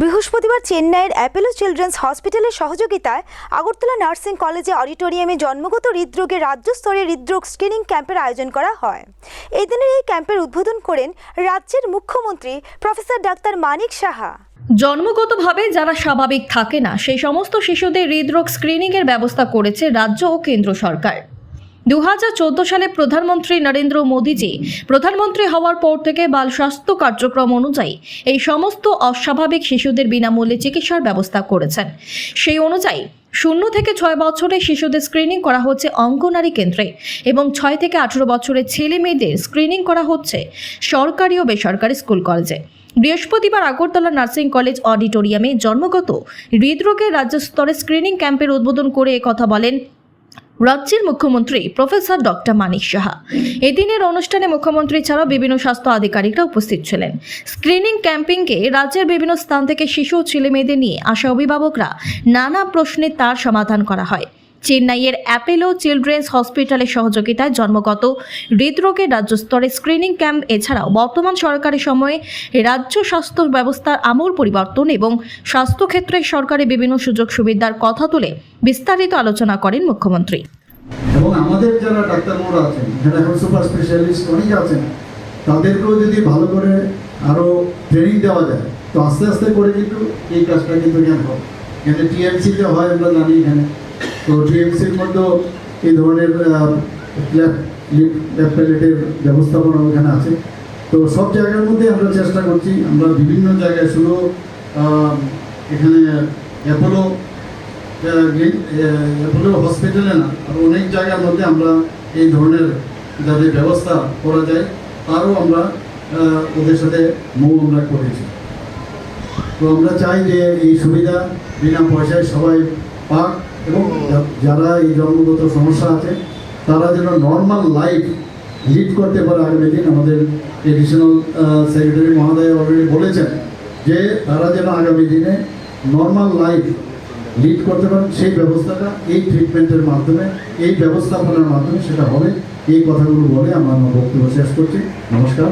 বৃহস্পতিবার চেন্নাইয়ের Apollo children's হসপিটালের সহযোগিতায় আগরতলা নার্সিং কলেজে অডিটোরিয়ামে জন্মগত হৃদরোগের রাজ্য স্তরে হৃদরোগ স্ক্রিনিং ক্যাম্পের আয়োজন করা হয়। এই দিনের এই ক্যাম্পের উদ্বোধন করেন রাজ্যের মুখ্যমন্ত্রী প্রফেসর ডাক্তার মানিক সাহা। জন্মগতভাবে যারা স্বাভাবিক থাকে না, সেই সমস্ত শিশুদের হৃদরোগ স্ক্রিনিংয়ের ব্যবস্থা করেছে রাজ্য ও কেন্দ্র সরকার। দু হাজার চোদ্দ সালে প্রধানমন্ত্রী নরেন্দ্র মোদীজি প্রধানমন্ত্রী হওয়ার পর থেকে বাল স্বাস্থ্য কার্যক্রম অনুযায়ী এই সমস্ত অস্বাভাবিক শিশুদের বিনামূল্যে চিকিৎসার ব্যবস্থা করেছেন। সেই অনুযায়ী শূন্য থেকে ছয় বছরের শিশুদের স্ক্রিনিং করা হচ্ছে অঙ্গনারী কেন্দ্রে এবং ছয় থেকে আঠেরো বছরের ছেলে মেয়েদের স্ক্রিনিং করা হচ্ছে সরকারি ও বেসরকারি স্কুল কলেজে। বৃহস্পতিবার আগরতলা নার্সিং কলেজ অডিটোরিয়ামে জন্মগত হৃদরোগের রাজ্য স্তরে স্ক্রিনিং ক্যাম্পের উদ্বোধন করে কথা বলেন রাজ্যের মুখ্যমন্ত্রী প্রফেসর ডক্টর মানিক সাহা। এদিনের অনুষ্ঠানে মুখ্যমন্ত্রী ছাড়াও বিভিন্ন স্বাস্থ্য আধিকারিকরা উপস্থিত ছিলেন। স্ক্রিনিং ক্যাম্পিংকে রাজ্যের বিভিন্ন স্থান থেকে শিশু ও ছেলে মেয়েদের নিয়ে আসা অভিভাবকরা নানা প্রশ্নে তার সমাধান করা হয়। চেন্নাইয়ের অ্যাপেলো চিলড্রেন্স হসপিটালের সহযোগিতায় জন্মগত হৃদরোগের রাজ্য স্তরে স্ক্রিনিং ক্যাম্প, এছাড়াও বর্তমান সরকারের সময়ে রাজ্য স্বাস্থ্য ব্যবস্থার আমূল পরিবর্তন এবং স্বাস্থ্যক্ষেত্রে সরকারের বিভিন্ন সুযোগ সুবিধার কথা তুলে বিস্তারিত আলোচনা করেন মুখ্যমন্ত্রী। এবং আমাদের যারা ডাক্তারবাবুরা আছেন, যারা এখন সুপার স্পেশালিস্ট অনেক আছেন, তাদেরকেও যদি ভালো করে আরও ট্রেনিং দেওয়া যায়, তো আস্তে আস্তে করে কিন্তু এই কাজটা কিন্তু জ্ঞান হবে? এখানে টিএমসিতে হয় আমরা জানি এখানে। তো টিএমসির মধ্যেও এই ধরনের প্যালেটের ব্যবস্থাপনা ওখানে আছে। তো সব জায়গার মধ্যে আমরা চেষ্টা করছি। আমরা বিভিন্ন জায়গায় শুধু এখানে অ্যাপোলো অ্যাপোলো হসপিটালে না, আর অনেক জায়গার মধ্যে আমরা এই ধরনের যাদের ব্যবস্থা করা যায়, তারও আমরা ওদের সাথে মৌ আমরা করেছি। তো আমরা চাই যে এই সুবিধা, বিনা পয়সায় সবাই পাক। এবং যারা এই জন্মগত সমস্যা আছে, তারা যেন নর্মাল লাইফ লিড করতে পারে আগামী দিন। আমাদের এডিশনাল সেক্রেটারি মহোদয় অলরেডি বলেছেন যে তারা যেন আগামী দিনে নর্মাল লাইফ লিড করতে পারেন। সেই ব্যবস্থাটা, এই ট্রিটমেন্টের মাধ্যমে, এই ব্যবস্থাপনার মাধ্যমে সেটা হবে। এই কথাগুলো বলে আমরা আমার বক্তব্য শেষ করছি। নমস্কার।